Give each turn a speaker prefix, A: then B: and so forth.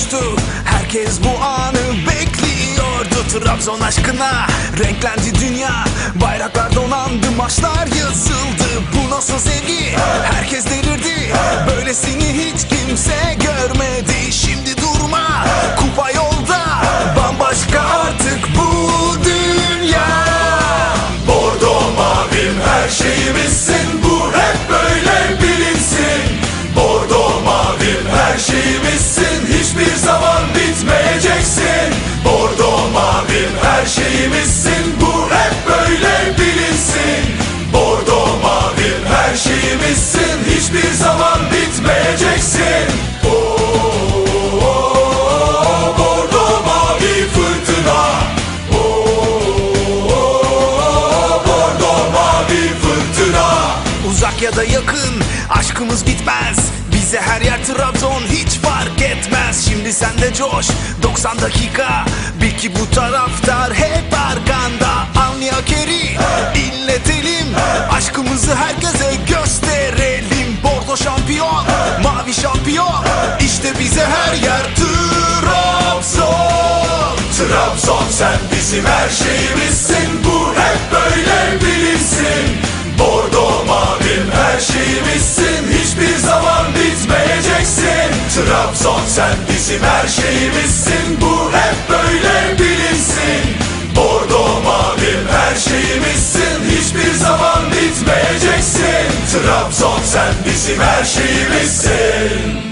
A: coştu Herkes bu anı bekliyordu Trabzon aşkına. Renklendi dünya Bayraklar donandı maçlar yazıldı. Bu nasıl sevgi? Ya da yakın. Aşkımız bitmez Bize her yer Trabzon. Hiç fark etmez. Şimdi sen de coş. 90 dakika. Bil ki bu taraftar hep arkanda. Anlaya keri inletelim. Aşkımızı herkese gösterelim. Bordo şampiyon mavi şampiyon. İşte bize her yer Trabzon. Trabzon sen bizim her şeyimizsin. Bu hep böyle Trabzon sen bizim her şeyimizsin. Bu hep böyle bilinsin. Bordo mavim her şeyimizsin. Hiçbir zaman bitmeyeceksin. Trabzon sen bizim her şeyimizsin